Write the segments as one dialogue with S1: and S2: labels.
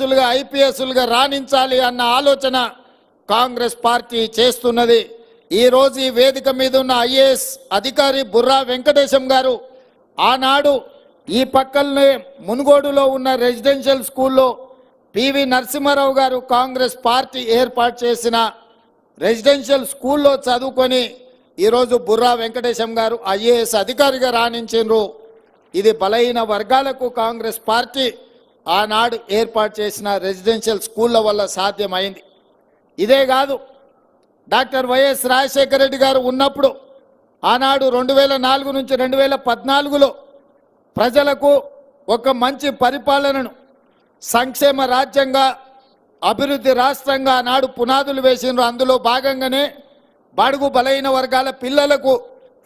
S1: ఐఏఎస్లుగా ఐపీఎస్లుగా రాణించాలి అన్న ఆలోచన కాంగ్రెస్ పార్టీ చేస్తున్నది. ఈ రోజు ఈ వేదిక మీద ఉన్న ఐఏఎస్ అధికారి బుర్రా వెంకటేశం గారు ఆనాడు ఈ పక్కనే మునుగోడులో ఉన్న రెసిడెన్షియల్ స్కూల్లో పివి నరసింహారావు గారు కాంగ్రెస్ పార్టీ ఏర్పాటు చేసిన రెసిడెన్షియల్ స్కూల్లో చదువుకొని ఈరోజు బుర్రా వెంకటేశం గారు ఐఏఎస్ అధికారిగా రాణించారు ఇది బలహీన వర్గాలకు కాంగ్రెస్ పార్టీ ఆనాడు ఏర్పాటు చేసిన రెసిడెన్షియల్ స్కూళ్ళ వల్ల సాధ్యమైంది. ఇదే కాదు డాక్టర్ వైఎస్ రాజశేఖర రెడ్డి గారు ఉన్నప్పుడు ఆనాడు రెండు వేల నాలుగు నుంచి రెండు వేల పద్నాలుగులో ప్రజలకు ఒక మంచి పరిపాలనను సంక్షేమ రాజ్యంగా అభివృద్ధి రాష్ట్రంగా ఆనాడు పునాదులు వేసిండ్రు. అందులో భాగంగానే బడుగు బలైన వర్గాల పిల్లలకు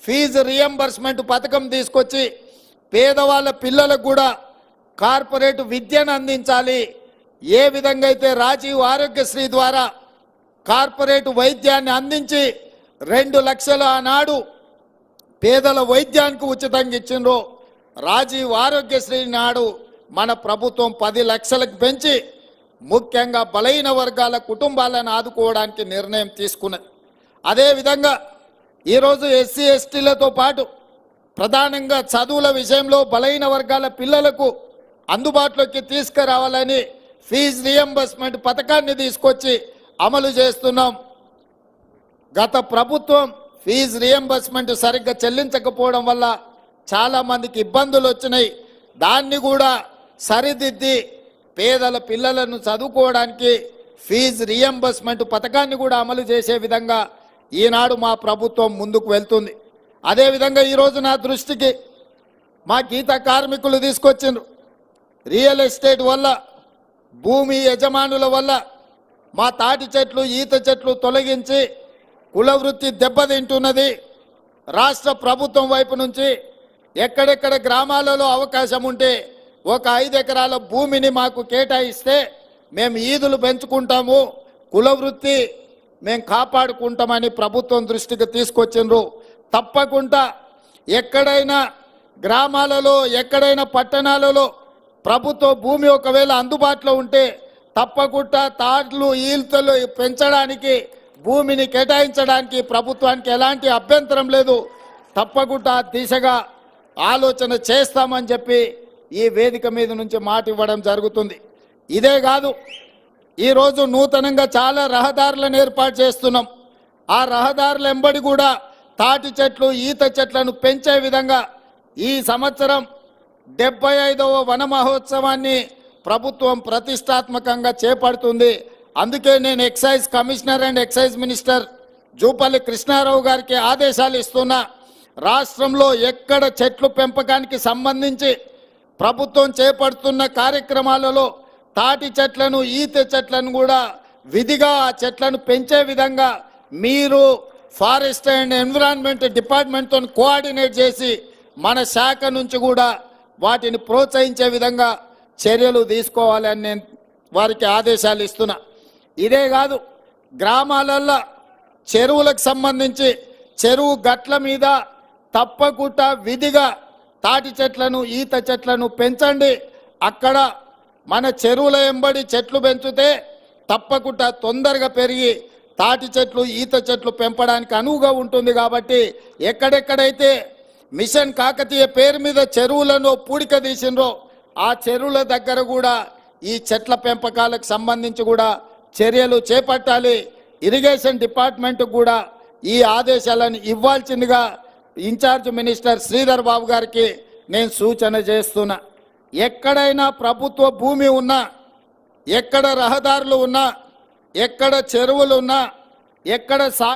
S1: ఫీజు రియంబర్స్మెంట్ పథకం తీసుకొచ్చి పేదవాళ్ళ పిల్లలకు కూడా కార్పొరేట్ విద్యను అందించాలి. ఏ విధంగా అయితే రాజీవ్ ఆరోగ్యశ్రీ ద్వారా కార్పొరేట్ వైద్యాన్ని అందించి రెండు లక్షల ఆనాడు పేదల వైద్యానికి ఉచితంగా ఇచ్చిండ్రు రాజీవ్ ఆరోగ్యశ్రీ నాడు మన ప్రభుత్వం పది లక్షలకు పెంచి ముఖ్యంగా బలైన వర్గాల కుటుంబాలను ఆదుకోవడానికి నిర్ణయం తీసుకున్నది. అదేవిధంగా ఈరోజు ఎస్సీ ఎస్టీలతో పాటు ప్రధానంగా చదువుల విషయంలో బలైన వర్గాల పిల్లలకు అందుబాటులోకి తీసుకురావాలని ఫీజు రియంబర్స్మెంట్ పథకాన్ని తీసుకొచ్చి అమలు చేస్తున్నాం. గత ప్రభుత్వం ఫీజు రియంబర్స్మెంట్ సరిగ్గా చెల్లించకపోవడం వల్ల చాలామందికి ఇబ్బందులు వచ్చినాయి. దాన్ని కూడా సరిదిద్ది పేదల పిల్లలను చదువుకోవడానికి ఫీజు రియంబర్స్మెంట్ పథకాన్ని కూడా అమలు చేసే విధంగా ఈనాడు మా ప్రభుత్వం ముందుకు వెళ్తుంది. అదేవిధంగా ఈరోజు నా దృష్టికి మా గీత కార్మికులు తీసుకొచ్చిండ్రు. రియల్ ఎస్టేట్ వల్ల భూమి యజమానుల వల్ల మా తాటి చెట్లు ఈత చెట్లు తొలగించి కుల వృత్తి దెబ్బతింటున్నది. రాష్ట్ర ప్రభుత్వం వైపు నుంచి ఎక్కడెక్కడ గ్రామాలలో అవకాశం ఉంటే ఒక ఐదు ఎకరాల భూమిని మాకు కేటాయిస్తే మేము ఈదులు పెంచుకుంటాము కుల వృత్తి మేము కాపాడుకుంటామని ప్రభుత్వం దృష్టికి తీసుకొచ్చిండ్రు. తప్పకుండా ఎక్కడైనా గ్రామాలలో ఎక్కడైనా పట్టణాలలో ప్రభుత్వ భూమి ఒకవేళ అందుబాటులో ఉంటే తప్పకుండా తాట్లు ఈల్తలు పెంచడానికి భూమిని కేటాయించడానికి ప్రభుత్వానికి ఎలాంటి అభ్యంతరం లేదు. తప్పకుండా దిశగా ఆలోచన చేస్తామని చెప్పి ఈ వేదిక మీద నుంచి మాట ఇవ్వడం జరుగుతుంది. ఇదే కాదు ఈరోజు నూతనంగా చాలా రహదారులను ఏర్పాటు చేస్తున్నాం. ఆ రహదారుల ఎంబడి కూడా తాటి చెట్లు ఈత చెట్లను పెంచే విధంగా ఈ సంవత్సరం డెబ్బై ఐదవ వన మహోత్సవాన్ని ప్రభుత్వం ప్రతిష్టాత్మకంగా చేపడుతుంది. అందుకే నేను excise commissioner and excise minister Jupally Krishna Rao గారికి ఆదేశాలు ఇస్తున్నా. రాష్ట్రంలో ఎక్కడ చెట్లు పెంపకానికి సంబంధించి ప్రభుత్వం చేపడుతున్న కార్యక్రమాలలో తాటి చెట్లను ఈత చెట్లను కూడా విధిగా ఆ చెట్లను పెంచే విధంగా మీరు ఫారెస్ట్ అండ్ ఎన్విరాన్మెంట్ డిపార్ట్మెంట్తో కోఆర్డినేట్ చేసి మన శాఖ నుంచి కూడా వాటిని ప్రోత్సహించే విధంగా చర్యలు తీసుకోవాలని నేను వారికి ఆదేశాలు ఇస్తున్నా. ఇదే కాదు గ్రామాలల్లో చెరువులకు సంబంధించి చెరువు గట్ల మీద తప్పకుండా విధిగా తాటి చెట్లను ఈత చెట్లను పెంచండి. అక్కడ మన చెరువుల ఎంబడి చెట్లు పెంచితే తప్పకుండా తొందరగా పెరిగి తాటి చెట్లు ఈత చెట్లు పెంపడానికి అనువుగా ఉంటుంది కాబట్టి ఎక్కడెక్కడైతే మిషన్ కాకతీయ పేరు మీద చెరువులను పూడిక తీసిండ్రో ఆ చెరువుల దగ్గర కూడా ఈ చెట్ల పెంపకాలకు సంబంధించి కూడా చర్యలు చేపట్టాలి. ఇరిగేషన్ డిపార్ట్మెంట్ కూడా ఈ ఆదేశాలను ఇవ్వాల్సిందిగా ఇన్ఛార్జ్ మినిస్టర్ శ్రీధర్ బాబు గారికి నేను సూచన చేస్తున్నా. ఎక్కడైనా ప్రభుత్వ భూమి ఉన్నా ఎక్కడ రహదారులు ఉన్నా ఎక్కడ చెరువులు ఉన్నా ఎక్కడ సా